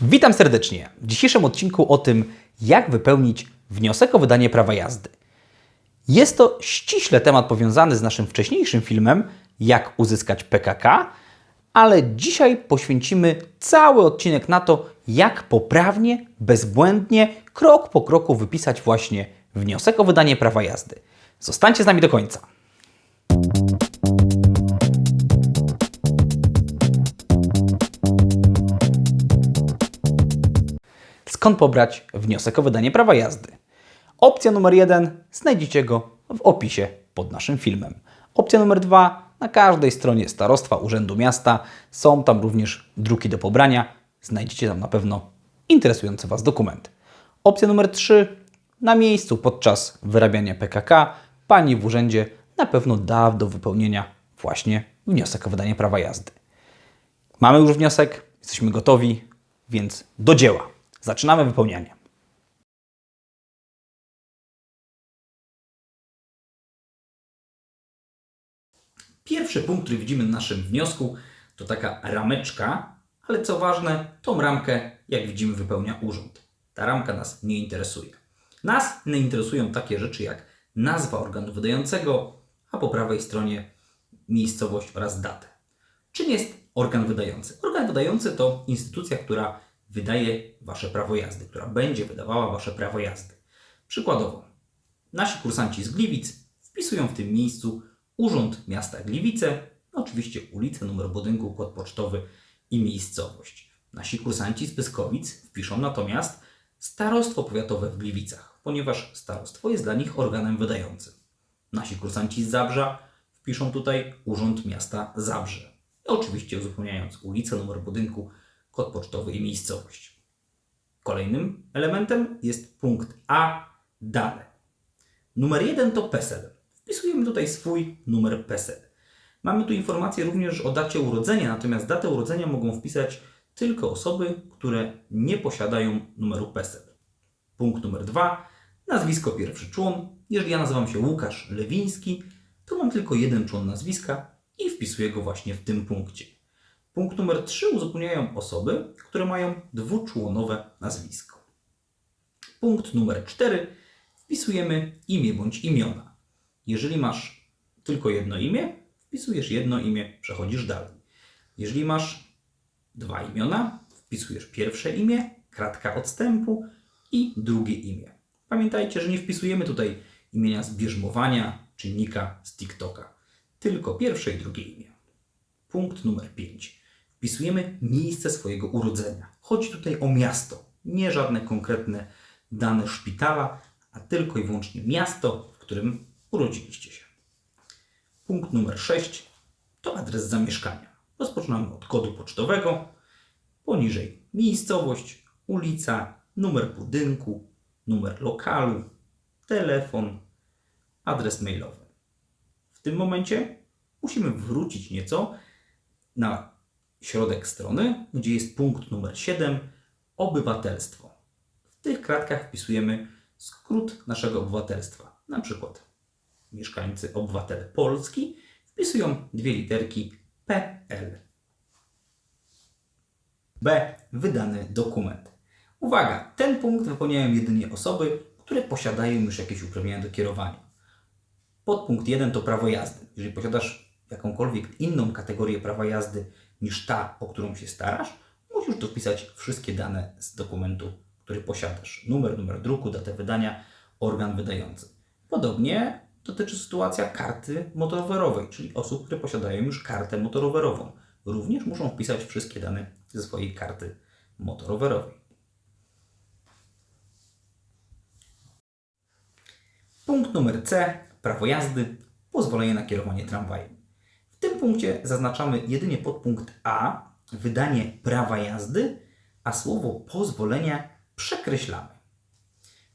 Witam serdecznie. W dzisiejszym odcinku o tym, jak wypełnić wniosek o wydanie prawa jazdy. Jest to ściśle temat powiązany z naszym wcześniejszym filmem, jak uzyskać PKK, ale dzisiaj poświęcimy cały odcinek na to, jak poprawnie, bezbłędnie, krok po kroku wypisać właśnie wniosek o wydanie prawa jazdy. Zostańcie z nami do końca. Skąd pobrać wniosek o wydanie prawa jazdy. Opcja numer jeden znajdziecie go w opisie pod naszym filmem. Opcja numer dwa na każdej stronie starostwa, urzędu miasta są tam również druki do pobrania. Znajdziecie tam na pewno interesujący Was dokument. Opcja numer trzy na miejscu podczas wyrabiania PKK Pani w urzędzie na pewno da do wypełnienia właśnie wniosek o wydanie prawa jazdy. Mamy już wniosek, jesteśmy gotowi, więc do dzieła. Zaczynamy wypełnianie. Pierwszy punkt, który widzimy w naszym wniosku, to taka rameczka, ale co ważne, tą ramkę, jak widzimy, wypełnia urząd. Ta ramka nas nie interesuje. Nas nie interesują takie rzeczy jak nazwa organu wydającego, a po prawej stronie miejscowość oraz datę. Czym jest organ wydający? Organ wydający to instytucja, która wydaje Wasze prawo jazdy, która będzie wydawała Wasze prawo jazdy. Przykładowo, nasi kursanci z Gliwic wpisują w tym miejscu Urząd Miasta Gliwice, no oczywiście ulicę, numer budynku, kod pocztowy i miejscowość. Nasi kursanci z Pyskowic wpiszą natomiast Starostwo Powiatowe w Gliwicach, ponieważ starostwo jest dla nich organem wydającym. Nasi kursanci z Zabrza wpiszą tutaj Urząd Miasta Zabrze. I oczywiście uzupełniając ulicę, numer budynku, kod pocztowy i miejscowość. Kolejnym elementem jest punkt A dane. Numer jeden to PESEL. Wpisujemy tutaj swój numer PESEL. Mamy tu informację również o dacie urodzenia, natomiast datę urodzenia mogą wpisać tylko osoby, które nie posiadają numeru PESEL. Punkt numer dwa. Nazwisko pierwszy człon. Jeżeli ja nazywam się Łukasz Lewiński, to mam tylko jeden człon nazwiska i wpisuję go właśnie w tym punkcie. Punkt numer 3 uzupełniają osoby, które mają dwuczłonowe nazwisko. Punkt numer 4 wpisujemy imię bądź imiona. Jeżeli masz tylko jedno imię, wpisujesz jedno imię, przechodzisz dalej. Jeżeli masz dwa imiona, wpisujesz pierwsze imię, kratka odstępu i drugie imię. Pamiętajcie, że nie wpisujemy tutaj imienia z bierzmowania czy nika z TikToka, tylko pierwsze i drugie imię. Punkt numer 5 wpisujemy miejsce swojego urodzenia. Chodzi tutaj o miasto, nie żadne konkretne dane szpitala, a tylko i wyłącznie miasto, w którym urodziliście się. Punkt numer 6 to adres zamieszkania. Rozpoczynamy od kodu pocztowego, poniżej miejscowość, ulica, numer budynku, numer lokalu, telefon, adres mailowy. W tym momencie musimy wrócić nieco na środek strony, gdzie jest punkt numer 7 obywatelstwo. W tych kratkach wpisujemy skrót naszego obywatelstwa. Na przykład mieszkańcy, obywatele Polski wpisują dwie literki PL. B. Wydany dokument. Uwaga, ten punkt wypełniają jedynie osoby, które posiadają już jakieś uprawnienia do kierowania. Podpunkt 1 to prawo jazdy. Jeżeli posiadasz jakąkolwiek inną kategorię prawa jazdy niż ta, o którą się starasz, musisz tu wpisać wszystkie dane z dokumentu, który posiadasz. Numer, numer druku, datę wydania, organ wydający. Podobnie dotyczy sytuacja karty motorowerowej, czyli osób, które posiadają już kartę motorowerową. Również muszą wpisać wszystkie dane ze swojej karty motorowerowej. Punkt numer C. Prawo jazdy. Pozwolenie na kierowanie tramwajem. Tym punkcie zaznaczamy jedynie podpunkt A, wydanie prawa jazdy, a słowo pozwolenia przekreślamy.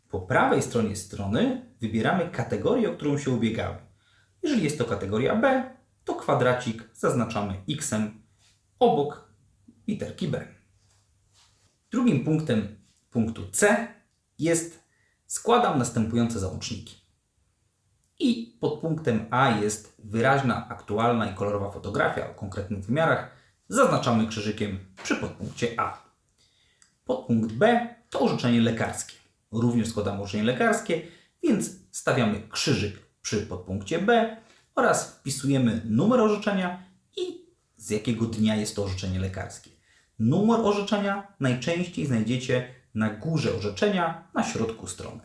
Po prawej stronie strony wybieramy kategorię, o którą się ubiegamy. Jeżeli jest to kategoria B, to kwadracik zaznaczamy X obok literki B. Drugim punktem punktu C jest składam następujące załączniki. I pod punktem A jest wyraźna, aktualna i kolorowa fotografia o konkretnych wymiarach. Zaznaczamy krzyżykiem przy podpunkcie A. Podpunkt B to orzeczenie lekarskie. Również składamy orzeczenie lekarskie, więc stawiamy krzyżyk przy podpunkcie B oraz wpisujemy numer orzeczenia i z jakiego dnia jest to orzeczenie lekarskie. Numer orzeczenia najczęściej znajdziecie na górze orzeczenia na środku strony.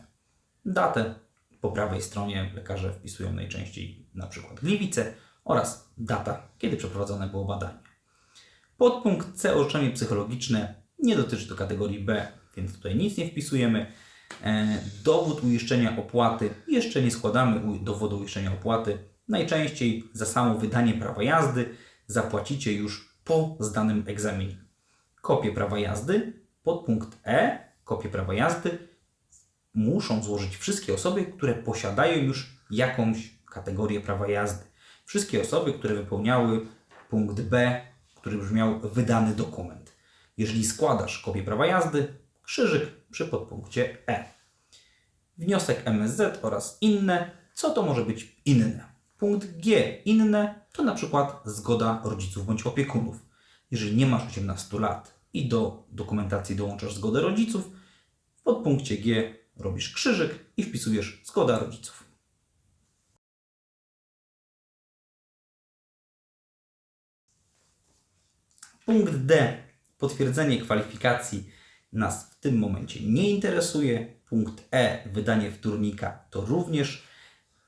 Datę po prawej stronie lekarze wpisują najczęściej na przykład gliwice oraz data, kiedy przeprowadzone było badanie. Podpunkt C orzeczenie psychologiczne nie dotyczy to kategorii B, więc tutaj nic nie wpisujemy. E, Dowód uiszczenia opłaty jeszcze nie składamy dowodu uiszczenia opłaty. Najczęściej za samo wydanie prawa jazdy zapłacicie już po zdanym egzaminie. Kopię prawa jazdy, podpunkt E, kopię prawa jazdy muszą złożyć wszystkie osoby, które posiadają już jakąś kategorię prawa jazdy. Wszystkie osoby, które wypełniały punkt B, który brzmiał wydany dokument. Jeżeli składasz kopię prawa jazdy, krzyżyk przy podpunkcie E. Wniosek MSZ oraz inne. Co to może być inne? Punkt G, inne, to na przykład zgoda rodziców bądź opiekunów. Jeżeli nie masz 18 lat i do dokumentacji dołączasz zgodę rodziców, w podpunkcie G robisz krzyżyk i wpisujesz zgoda rodziców. Punkt D. Potwierdzenie kwalifikacji nas w tym momencie nie interesuje. Punkt E. Wydanie wtórnika to również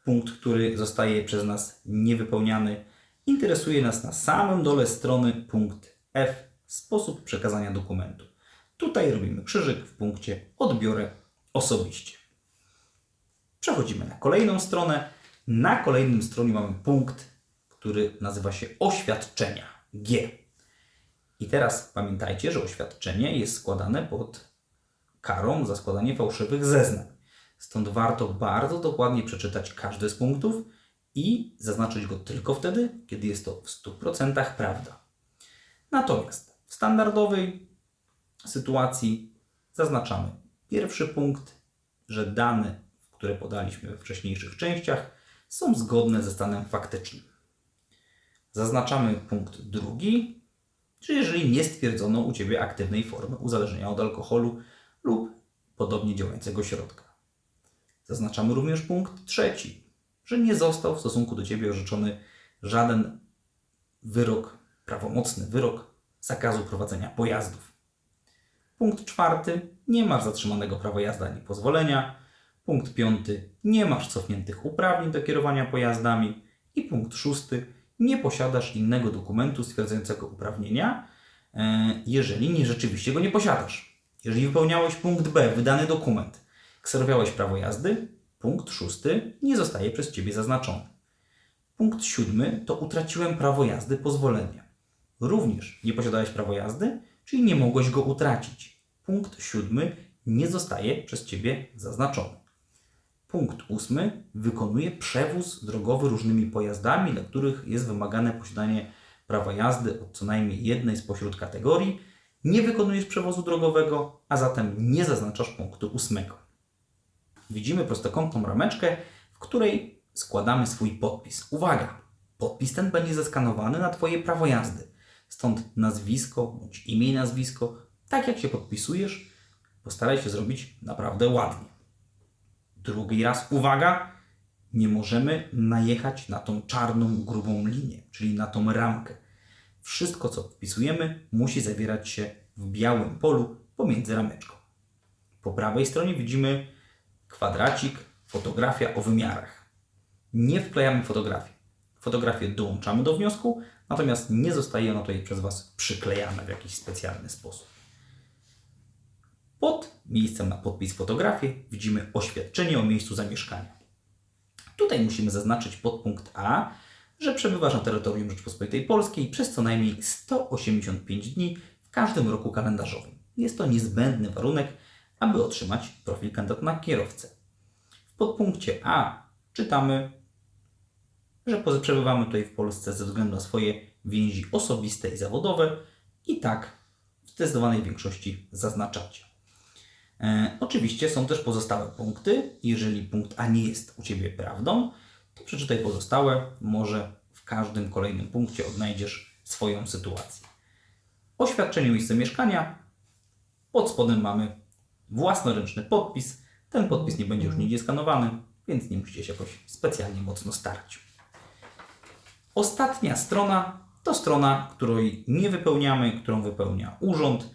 punkt, który zostaje przez nas niewypełniany. Interesuje nas na samym dole strony punkt F. Sposób przekazania dokumentu. Tutaj robimy krzyżyk w punkcie odbiorę osobiście. Przechodzimy na kolejną stronę. Na kolejnym stronie mamy punkt, który nazywa się oświadczenia G. I teraz pamiętajcie, że oświadczenie jest składane pod karą za składanie fałszywych zeznań. Stąd warto bardzo dokładnie przeczytać każdy z punktów i zaznaczyć go tylko wtedy, kiedy jest to w 100% prawda. Natomiast w standardowej sytuacji zaznaczamy pierwszy punkt, że dane, które podaliśmy we wcześniejszych częściach, są zgodne ze stanem faktycznym. Zaznaczamy punkt drugi, czy jeżeli nie stwierdzono u Ciebie aktywnej formy uzależnienia od alkoholu lub podobnie działającego środka. Zaznaczamy również punkt trzeci, że nie został w stosunku do Ciebie orzeczony żaden wyrok, prawomocny wyrok zakazu prowadzenia pojazdów. Punkt czwarty, nie masz zatrzymanego prawa jazdy ani pozwolenia. Punkt piąty, nie masz cofniętych uprawnień do kierowania pojazdami. I punkt szósty, nie posiadasz innego dokumentu stwierdzającego uprawnienia, e, jeżeli nie rzeczywiście go nie posiadasz. Jeżeli wypełniałeś punkt B, wydany dokument, kserowałeś prawo jazdy, punkt szósty nie zostaje przez Ciebie zaznaczony. Punkt siódmy to utraciłem prawo jazdy, pozwolenie. Również nie posiadałeś prawa jazdy, czyli nie mogłeś go utracić. Punkt siódmy nie zostaje przez Ciebie zaznaczony. Punkt ósmy wykonuje przewóz drogowy różnymi pojazdami, dla których jest wymagane posiadanie prawa jazdy od co najmniej jednej spośród kategorii. Nie wykonujesz przewozu drogowego, a zatem nie zaznaczasz punktu ósmego. Widzimy prostokątną rameczkę, w której składamy swój podpis. Uwaga! Podpis ten będzie zeskanowany na Twoje prawo jazdy. Stąd nazwisko bądź imię i nazwisko, tak jak się podpisujesz, postaraj się zrobić naprawdę ładnie. Drugi raz, uwaga, nie możemy najechać na tą czarną, grubą linię, czyli na tą ramkę. Wszystko, co wpisujemy, musi zawierać się w białym polu pomiędzy rameczką. Po prawej stronie widzimy kwadracik, fotografia o wymiarach. Nie wklejamy fotografii. Fotografię dołączamy do wniosku, natomiast nie zostaje ona tutaj przez Was przyklejana w jakiś specjalny sposób. Pod miejscem na podpis fotografii widzimy oświadczenie o miejscu zamieszkania. Tutaj musimy zaznaczyć podpunkt A, że przebywasz na terytorium Rzeczypospolitej Polskiej przez co najmniej 185 dni w każdym roku kalendarzowym. Jest to niezbędny warunek, aby otrzymać profil kandydata na kierowcę. W podpunkcie A czytamy, że przebywamy tutaj w Polsce ze względu na swoje więzi osobiste i zawodowe i tak w zdecydowanej większości zaznaczacie. E, oczywiście są też pozostałe punkty. Jeżeli punkt A nie jest u Ciebie prawdą, to przeczytaj pozostałe. Może w każdym kolejnym punkcie odnajdziesz swoją sytuację. Oświadczenie miejsca mieszkania Pod spodem mamy własnoręczny podpis. Ten podpis nie będzie już nigdzie skanowany, więc nie musicie się jakoś specjalnie mocno starać. Ostatnia strona to strona, której nie wypełniamy, którą wypełnia urząd.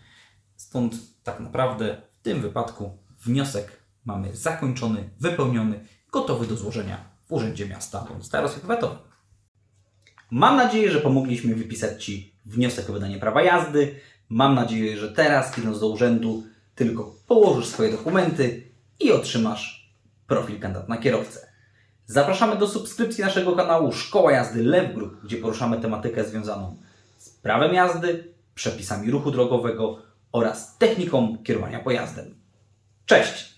Stąd tak naprawdę tym wypadku wniosek mamy zakończony, wypełniony, gotowy do złożenia w Urzędzie Miasta bądź Starostwie Powiatowym. Mam nadzieję, że pomogliśmy wypisać Ci wniosek o wydanie prawa jazdy. Mam nadzieję, że teraz, idąc do urzędu, tylko położysz swoje dokumenty i otrzymasz profil kandydata na kierowcę. Zapraszamy do subskrypcji naszego kanału Szkoła Jazdy Lew Group, gdzie poruszamy tematykę związaną z prawem jazdy, przepisami ruchu drogowego oraz techniką kierowania pojazdem. Cześć!